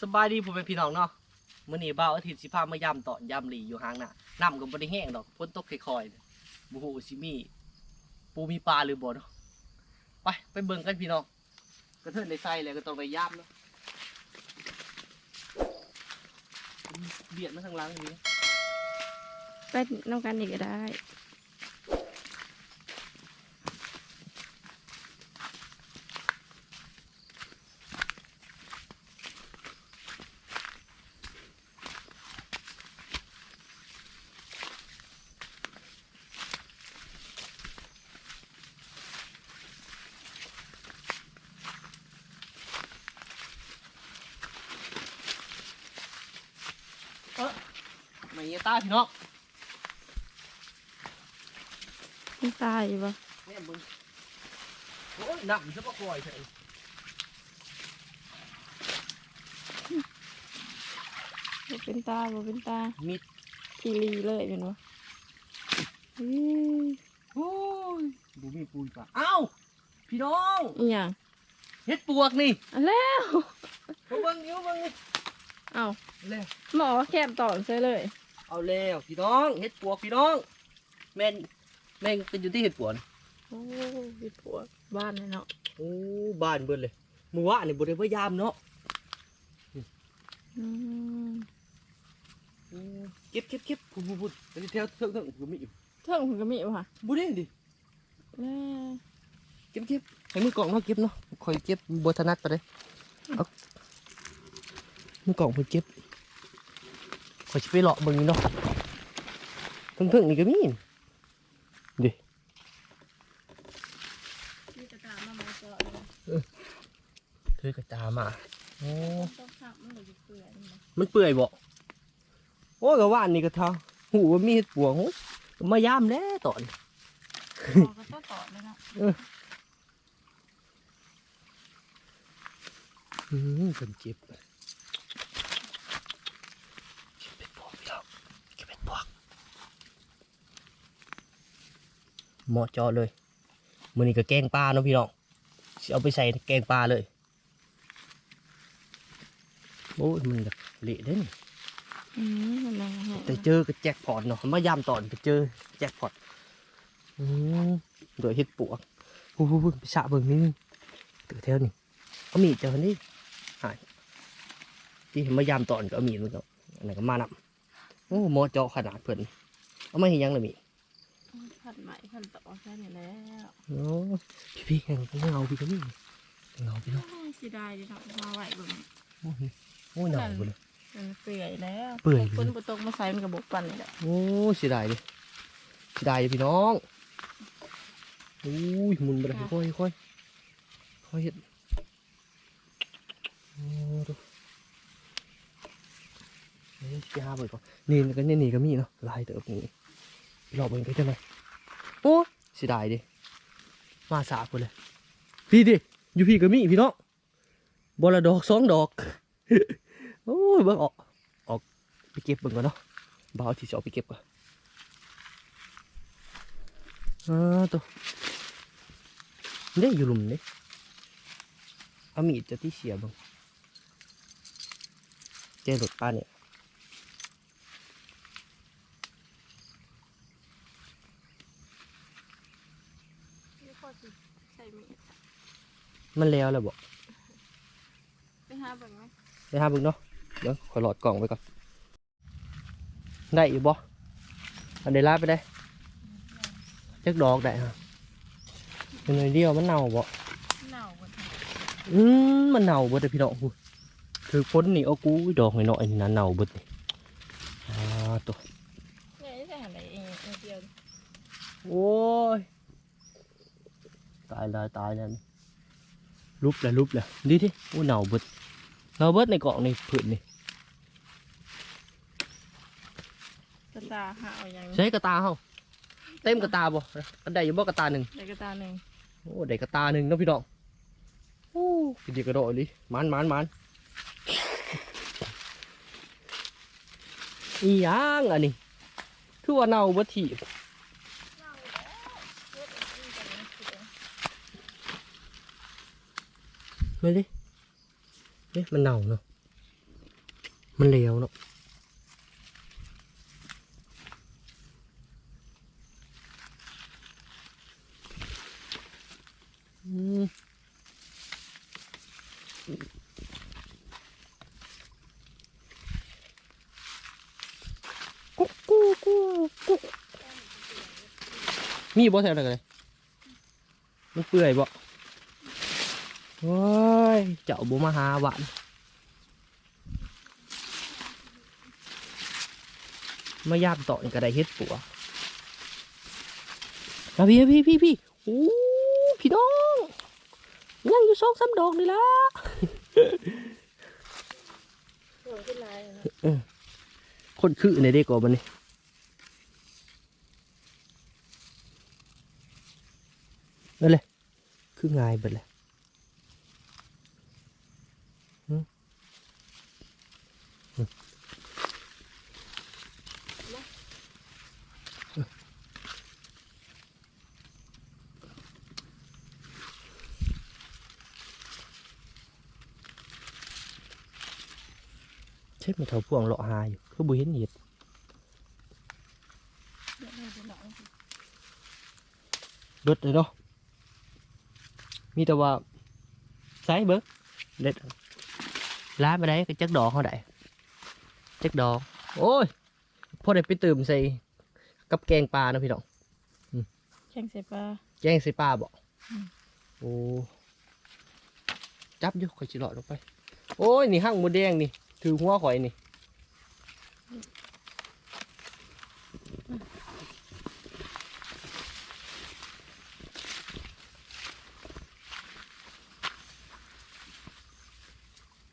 สบายดีผมเป็นพี่น้องเนาะมื้อนี้บ่าวอาทิตย์สิพามายำต่อนยำหลีอยู่ห่างน่ะน้ำก็บ่ได้แห้งดอกฝนตกค่อยๆบ่ฮู้สิมีปูมีปลาหรือบ่เนาะไปไปเบิ่งกันพี่น้องกระเทินได้ใส่แล้วก็ต้องไปย่ำเนาะเบียดมาทางหลังนี่ไปน้องกันอีกก็ได้ ตาพี่น้องมันตายอยู่ปะแม่มึงโอ้ยน้ำซะบ่ก่อยเถอะบ่เป็นตาบ่เป็นตามิดทีรีเลยเป็นวะอื้อโอ้ยบ่มีปูปลาเอ้าพี่น้องอีหยังเฮ็ดปวกนี่อันแล้วมาเบิ่งนิ้วเบิ่งนี่เอาเอาแล้วหมอแคบตอนใช่เลย เอาแล้วพี่น้องเฮ็ดปวกพี่น้อง แม่นแม่งเป็นอยู่ที่เฮ็ดปวกนะโอ้ยผัวบ้านเลยเนาะโอ้บ้านเบิดเลยมื้อวานนี่บ่ได้พยายามเนาะอืมอืมเก็บเก็บเก็บพูดพูดพูดอันนี้แถวเทิงเทิงก็มีอยู่เทิงผมก็มีว่ะบ่ได้ดิแล้วเก็บเก็บให้มือกล่องเนาะเก็บเนาะคอยเก็บบ่ถนัดปานใดเอามือกล่องเพิ่นเก็บ คอยสิไปเลาะเบิ่งนี่เนาะเทิงๆนี่ก็มีดิมีกระตามามาเจาะเลยเธอกระตามาโอ้ต้องขับมันเลยเปื่อยมันนะมันเปื่อยบ่โอ้ยก็ว่าอันนี้ก็เท่าหูว่ามีเห็ดปวงโอ้ยมายามแล้วตอนหมอก็ต้องตอดเลยเนาะอืมเป็นเจ็บเก็บเป็นพวกพี่น้องเก็บเป็นพวก เหมาะเจอเลยมื้อนี้ก็แกงปลาเนาะพี่น้องสิเอาไปใส่แกงปลาเลยโอ้ยมันแบบเละเด้นี่อืมมันแรงแฮะแต่เจอกับแจ็คพอตเนาะมายามตอนไปเจอแจ็คพอตอืมโดยเฮ็ดปวกฮู้ฮู้ฮู้ไปสระเบิ่งนี่เตือแถวนี่เอามีดเจอนี่หายที่มายามตอนก็เอามีดมันก็อันนั้นก็มานำโอ้หมอเจาะขนาดเพิ่นเอามาเห็นยังเลยมี พันใหม่พันต่อใช่นี่แล้วโอ้พี่พี่แข่งเงาพี่ก็มีเงาพี่เนาะโอ้ยเสียดายดีเนาะมาไหวเบิ่งโอ้ยโอ้ยหนาวไปเลยมันเปื่อยแล้วเปื่อยฝนบ่ตกมาใส่มันกับบกปั่นนี่แหละโอ้ยเสียดายเลยเสียดายเลยพี่น้องโอ้ยหมุนไปเลยค่อยค่อยค่อยเฮ็ดโอ้ดูนี่ไปหาเบิดก่อนนี่ก็นี่นี่ก็มีเนาะลายเติบนี่หลอกเบิ่งไปจังไง โอ้ยเสียดายดิมาสาคนเลยพี่ดิอยู่พี่ก็มีพี่น้องบอละดอกสองดอกโอ้ยเบิ่งออกออกไปเก็บเบิ่งก่อนเนาะบ่าวที่จะเอาไปเก็บก่อนอ่าตัวนี่อยู่หลุมนี่เอามีดจะที่เสียบังเจอหลุดป้าเนี่ย นี่พอสิใส่มีดมันแล้วแล้วบอกไปหาเบิ่งไหมไปหาเบิ่งเนาะเดี๋ยวขอหลอดกล่องไว้ก่อนได้อยู่บ่อันเดลาไปได้จักดอกได้ฮะเป็นหน่อยเดียวมันเน่าบ่เน่าหมดอืมมันเน่าเบิดเลยพี่น้องพูดคือพ้นนี่เอากูดอกหน่อยๆนี่นะเน่าเบิดนี่อ่าตัว เนี่ยจะหาอะไรเองเองเดียว โอ้ย ตายแล้วตายแล้วนี่ลุบแล้วลุบแล้วดีที่โอ้เน่าเบิดเน่าเบิดในกล่องนี่ผืนนี่กระตาหาเอาอย่างใช้กระตาเฮาเต็มกระตาบ่อันใดอยู่บ่กระตาหนึ่งในกระตาหนึ่งโอ้ได้กระตาหนึ่งเนาะพี่น้องโอ้กินดีกระโดดเลยมันมันมันอีหยังอันนี้คือว่าเน่าเบิดที่ ไม่ดิเอ๊ะมันเน่าเนาะ มันเหลวเนาะกุ๊กกุ๊กกุ๊กกุ๊กมีบ่แถวไหนกันเลยมันเปื่อยบ่โอ้ ยเจ้าบ่มาหาหวานมายามต่อนกระไดเฮ็ดปัวมาพี่พี่พี่พี่โอ้พี่น้องยังอยู่สองสามดอกนี่ละส่วนขึ้นลายนะคนคือในเด็กกว่ามันนี่นั่นเลยคือง่ายเบิดเลย ช็ดมาเท่าพวงเลาะหาอยู่คือบุเห็นเหยียดเดี๋ยวเราจะหน่อยเบิดเลยเนาะมีแต่ว่าไซส์เบิดเด็ดล้าไปได้ก็จักดอกเขาได้จักดอกโอ้ยพอได้ไปตื่มใส่กับแกงปลาเนาะพี่น้องแข่งใส่ปลาแกงใส่ปลาบ่อืมโอ้จับอยู่ข่อยจิหลอดลงไป โอ้ยนี่ห้างหมูแดงนี่ ถือหัวข่อยนี่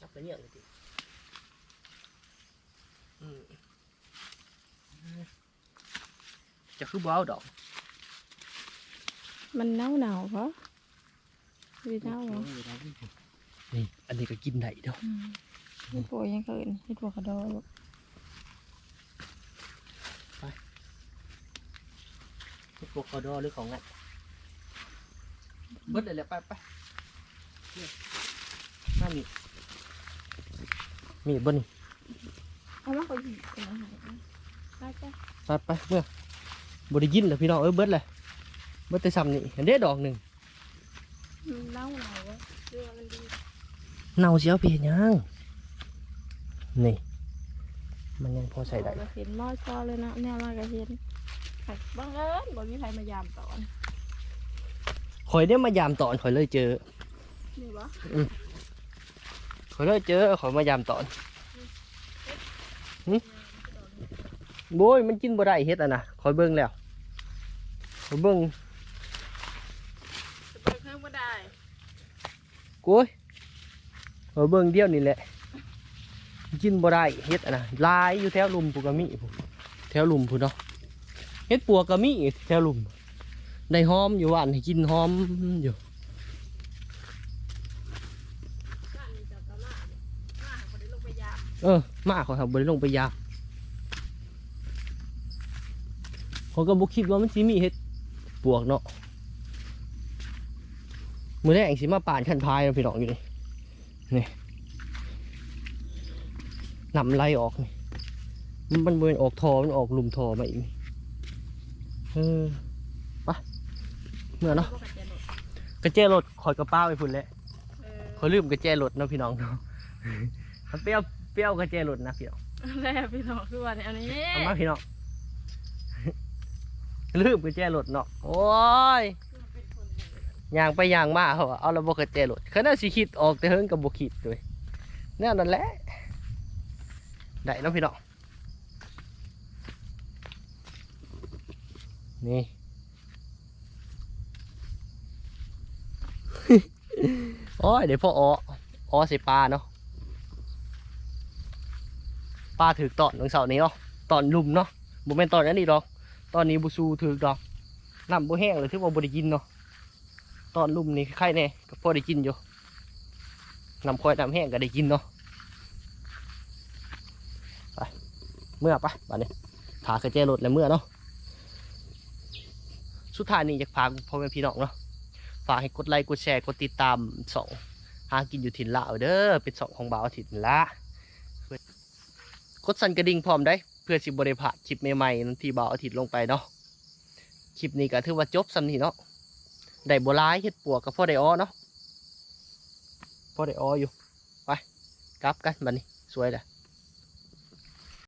จับไปเนี่ยเลยดิอืมจะคือบ้าวดอก มันเน่าหนาวปะวีเน่าเหรอนี่อันนี้ก็กินได้เด้ออืม เฮ็ดปวยังเกินเฮ็ดปวกระดอลูกพวกคอดอหรือของงัดเบิดเลยแหละไปไปเนี่ยหน้ามีมีดบ่นี่เอามาเขาหยิบกันมาให้ไปไปไปไปเมื่อบ่ได้ยินเลยพี่น้องเอ้ยเบิดเลยเบิดแต่ซ้ำนี่เห็นเด้ดอกหนึ่งมันเน่าหนาววะเรือมันดีเน่าเสียวเพียยัง นี่ มันยังพอใส่ได้เราเห็นหม้อชอเลยนะแนวมากก็เห็นหักบังเอิญบ่มีใครมายามตอนข่อยได้มายามตอนข่อยเลยเจอนี่วะข่อยเลยเจอข่อยมายามตอนหึโบยมันกินบ่ได้เฮ็ดอะนะข่อยเบิ่งแล้วข่อยเบิ่งจะเปิดเครื่องบ่ได้โอ้ยข่อยเบิ่งเดียวนี่แหละ กินบ่ได้เฮ็ดอะนะลายอยู่แถวลุมปุกกะมิพู้นแถวลุมพูนเนาะเฮ็ดปัวกะมิแถวลุมได้หอมอยู่วานให้กินหอมอยู่บ้านนี้จะตะละมาหาเออมาขอครับบริลงไปยาเขาก็บุคิดว่ามันสิมีเห็ดปวกเนาะมือแรกสิมาป่านขันพายเนาพี่น้องอยู่นี่นี่ นำไล่ออกนี่มันมันเป็นออกทอมันออกหลุมทอมาอีกนี่เออไปเมื่อเนาะบ่กัดใจหนดกระเจรถคอยกระป้าไปพุ่นแหล้วเออเขาลืมกระเจรถเนาะพี่น้องเนาะมันเปรี้ยวเปรี้ยวกระเจรถนะพี่น้องแล้วพี่น้องคือว่าเนี่ยอันนี้เอามาพี่น้องลืมกุญแจรถเนาะโอ้ยย่างไปย่างมาเขาว่าเอาระบบกุญแจรถเขาน่าสิคิดออกแต่เฮิงกับบุคิดด้วยแน่นั่นแหละ ได้เนาะพี่น้องนี่ โอ้ยเดี๋ยวพ่ออ้ออ้อใส่ปลาเนาะปลาถือตอนวันเสานี้เนาะตอนลุมเนาะบุเป็นตอนนั้นนี่ดอก ตอนนี้บุซูถือดอกน้ำบุแห้งเลยที่ว่าบุได้กินเนาะตอนลุมนี่ไข่แน่ก็พอได้กินอยู่น้ำคอยน้ำแห้งก็ได้กินเนาะไป เมื่อไปบัดนี้ขากระเจรถแล้วเมื่อเนาะสุดท้ายนี้อยากพาพ่อแม่พี่น้องเนาะฝากให้กดไลค์กดแชร์กดติดตามสองหากินอยู่ถิ่นละเอาเด้อเป็นสองของบ่าวถิ่นละกดสั่นกระดิ่งพร้อมได้เพื่อสิบริพาคลิปใหม่ๆนั้นที่บ่าวอาทิตย์ลงไปเนาะคลิปนี้ก็ถือว่าจบสำนีเนาะได้โบัวลายเฮ็ดปัวกับพ่อได้อ้อเนาะพ่อได้อ้ออยู่ไปกลับกันบัดนี้สวยแหละ